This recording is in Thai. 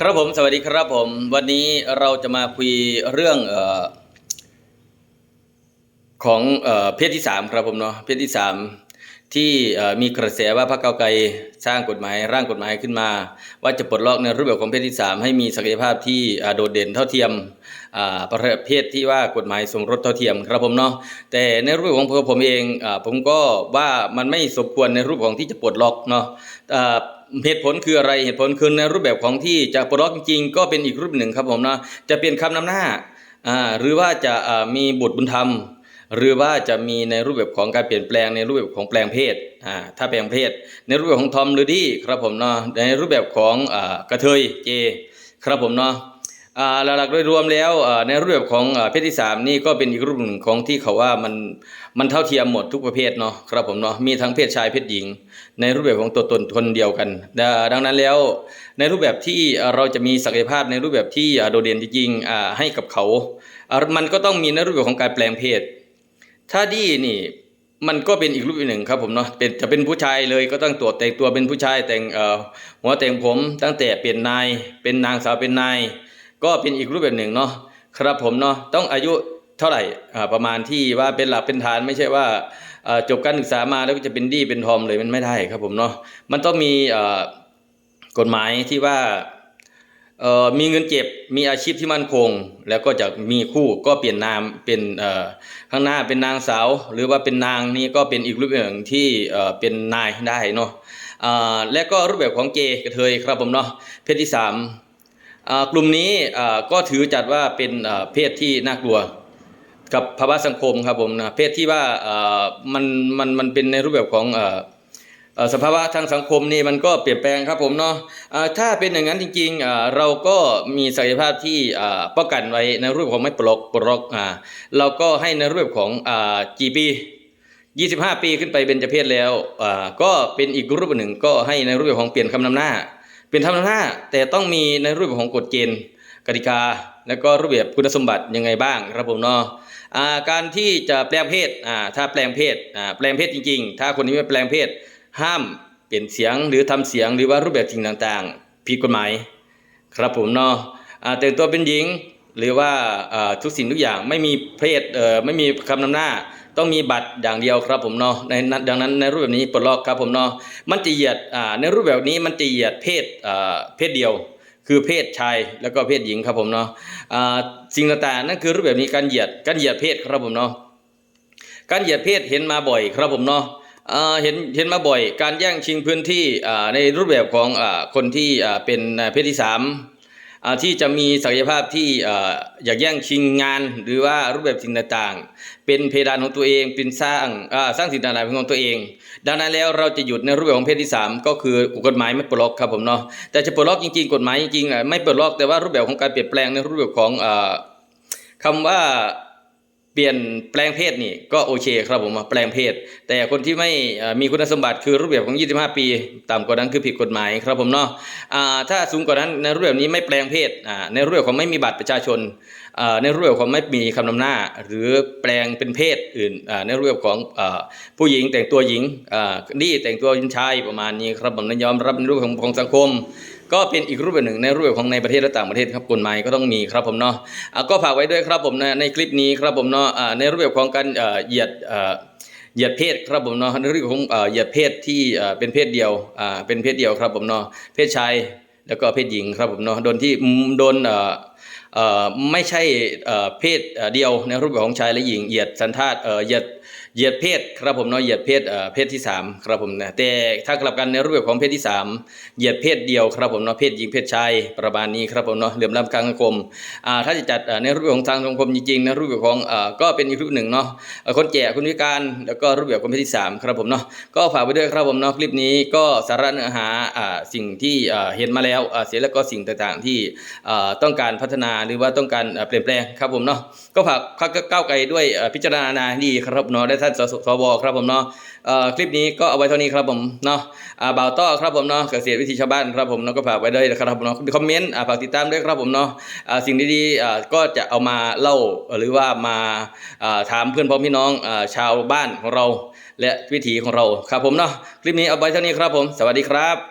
ครับผมสวัสดีครับผม วันนี้เราจะมาคุยเรื่องอของเออเพศที่สามครับผมเนาะเพศที่สาม ที่มีกระแสว่าพรรคเก้าไกลสร้างกฎหมายร่างกฎหมายขึ้นมา ว่าจะปลดล็อกในรูปแบบของเพศที่สามให้มีศักยภาพที่โดดเด่นเท่าเทียมอ่าประเภทที่ว่ากฎหมายสมรสเท่าเทียมครับผมเนาะแต่ในรูปของผมเองอผมก็ว่ามันไม่สมควรในรูปของที่จะปลดล็อกเนาะเหตุผลคืออะไรเหตุผลคือในรูปแบบของที่จะปลดล็อกจริงๆก็เป็นอีกรูปหนึ่งครับผมนะจะเป็นคำนำหน้าหรือว่าจะมีบุตรบุญธรรม หรือว่าจะมีในรูปแบบของการเปลี่ยนแปลงในรูปแบบของแปลงเพศอ่าถ้าแปลงเพศ ในรูปแบบของทอมหรือดี้ครับผมเนาะในรูปแบบของอ่ากระเทยเจครับผมเนาะอ่าหลักๆโดยรวมแล้วในรูปแบบของเพศที่สามนี่ก็เป็นอีกรูปหนึ่งของที่เขาว่ามันมันเท่าเทียมหมดทุกประเภทเนาะครับผมเนาะมีทั้งเพศชายเพศหญิง ในรูปแบบของตัวตนคนเดียวกัน ดังนั้นแล้วในรูปแบบที่เราจะมีศักยภาพในรูปแบบที่โดดเด่นจริงๆให้กับเขา มันก็ต้องมีในรูปแบบของการแปลงเพศ ถ้าดีนี่มันก็เป็นอีกรูปแบบหนึ่งครับผมเนาะเป็นจะเป็นผู้ชายเลยก็ต้องตัวแต่งตัวเป็นผู้ชายแต่งเอ่อหัวแต่งผมตั้งแต่เปลี่ยนนายเป็นนางสาวเป็นนาย ก็เป็นอีกรูปแบบหนึ่งเนาะครับผมเนาะต้องอายุเท่าไหร่ประมาณที่ว่าเป็นหลักเป็นฐานไม่ใช่ว่าจบการศึกษามาแล้วก็จะเป็นดีเป็นทอมเลยมันไม่ได้ครับผมเนาะมันต้องมีเอ่อกฎหมายที่ว่า มีเงินเก็บมีอาชีพที่มั่นคง แล้วก็จะมีคู่ก็เปลี่ยนนามเป็นเอ่อข้างหน้าเป็นนางสาว หรือว่าเป็นนางนี่ก็เป็นอีกรูปแบบหนึ่งที่เอ่อเป็นนายได้เนาะอ่าและก็รูปแบบของเกย์กระเทยครับผมเนาะเพศที่สามอ่ากลุ่มนี้อ่าก็ถือจัดว่าเป็นอ่าเพศที่น่ากลัวกับภาวะสังคมครับผมนะเพศที่ว่าอ่ามันมันมันเป็นในรูปแบบของเอ่อ สภาวะทางสังคมนี่มันก็เปลี่ยนแปลงครับผมเนาะถ้าเป็นอย่างนั้นจริงๆเราก็มีศักยภาพที่ป้องกันไว้ในรูปของไม่ปลอกปลอกเราก็ให้ในรูปของกี่ปี25 ปีขึ้นไปเป็นจเพศแล้วก็เป็นอีกรูปหนึ่งก็ให้ในรูปแบบของเปลี่ยนคำนำหน้า เป็นคำนำหน้าแต่ต้องมีในรูปแบบของกฎเกณฑ์กติกา แล้วก็รูปแบบคุณสมบัติยังไงบ้างครับผมเนาะการที่จะแปลงเพศถ้าแปลงเพศแปลงเพศจริง ๆ ถ้าคนที่ไม่แปลงเพศ ห้ามเปลี่ยนเสียงหรือทำเสียงหรือว่ารูปแบบสิ่งต่างๆผิดกฎหมายครับผมเนาะแต่งตัวเป็นหญิงหรือว่าทุกสิ่งทุกอย่างไม่มีเพศเอ่อไม่มีคำนำหน้า ต้องมีบัตรอย่างเดียวครับผมเนาะในดังนั้นในรูปแบบนี้ปลดล็อกครับผมเนาะมันจะเหยียดอ่าในรูปแบบนี้มันจะเหยียดเพศอ่าเพศเดียว คือเพศชายแล้วก็เพศหญิงครับผมเนาะอ่าสิ่งต่างๆนั่นคือรูปแบบนี้การเหยียดการเหยียดเพศครับผมเนาะการเหยียดเพศเห็นมาบ่อยครับผมเนาะ เห็นเห็นมาบ่อยการแย่งชิงพื้นที่ในรูปแบบของอคนที่เป็นเพศที่สามที่จะมีศักยภาพที่อยากแย่งชิงงาน หรือว่ารูปแบบสิ่งต่างๆ เป็นเพดานของตัวเองเป็นสร้างสร้างสิ่งต่างๆเป็นของตัวเอง ดังนั้นแล้วเราจะหยุดในรูปแบบของเพศที่ 3 ก็คือกฎหมายไม่ปลดล็อกครับผมเนาะแต่จะปลดล็อกจริงๆ กฎหมายจริงๆไม่ปลดล็อกแต่ว่ารูปแบบของการเปลี่ยนแปลงในรูปแบบของอ่าคำว่า เปลี่ยนแปลงเพศนี่ก็โอเคครับผมแปลงเพศ แต่คนที่ไม่มีคุณสมบัติคือรูปแบบของ 25 ปี ต่ำกว่านั้นคือผิดกฎหมายครับผมเนาะถ้าสูงกว่านั้นในรูปแบบนี้ไม่แปลงเพศในรูปแบบของไม่มีบัตรประชาชน ในรูปแบบของไม่มีคำนำหน้า หรือแปลงเป็นเพศอื่นในรูปแบบของผู้หญิงแต่งตัวหญิงนี่แต่งตัวชายประมาณนี้ครับผมยอมรับในรูปของของสังคม ก็เป็นอีกรูปแบบหนึ่งในรูปแบบของในประเทศและต่างประเทศครับกฎหมายก็ต้องมีครับผมเนาะะก็ฝากไว้ด้วยครับผมนในคลิปนี้ครับผมเนาะในรูปแบบของการเหยียดเหยียดเพศครับผมเนาะในเรื่องของเหยียดเพศที่เป็นเพศเดียวเป็นเพศเดียวครับผมเนาะเพศชายแล้วก็เพศหญิงครับผมเนาะโดนที่โดน ไม่ใช่เพศเดียวในรูปแบบของชายและหญิงเหยียดสันทาตเหยียด เหยียดเพศครับผมเนาะเหยียดเพศเอ่อเพศที่สามครับผมนะแต่ถ้ากลับกันในรูปแบบของเพศที่สามเหยียดเพศเดียวครับผมเนาะเพศหญิงเพศชายประมาณนี้ครับผมเนาะเหลื่อมล้ำกลางสังคมอ่าถ้าจะจัดอ่าในรูปแบบของทางสังคมจริงๆในรูปแบบของอ่าก็เป็นอีกรูปหนึ่งเนาะคนแก่คนพิการแล้วก็รูปแบบของเพศที่สามครับผมเนาะก็ฝากไว้ด้วยครับผมเนาะคลิปนี้ก็สาระเนื้อหาอ่าสิ่งที่อ่าเห็นมาแล้วอ่าเสียแล้วก็สิ่งต่างๆที่อ่าต้องการพัฒนาหรือว่าต้องการเปลี่ยนแปลงครับผมเนาะก็ฝากพักก้าวไกลด้วยพิจารณาดีครับเนาะได้ท่านสวครับผมเนาะคลิปนี้ก็เอาไว้เท่านี้ครับผมเนาะบ่าวต้อครับผมเนาะเกษตรวิถีชาวบ้านครับผมเนาะก็ฝากไว้ด้วยนะครับผมเนาะคอมเมนต์ฝากติดตามด้วยครับผมเนาะสิ่งดีๆก็จะเอามาเล่าหรือว่ามาถามเพื่อนพ้องพี่น้องชาวบ้านของเรา และวิถีของเราครับผมเนาะคลิปนี้เอาไว้เท่านี้ครับผม สวัสดีครับ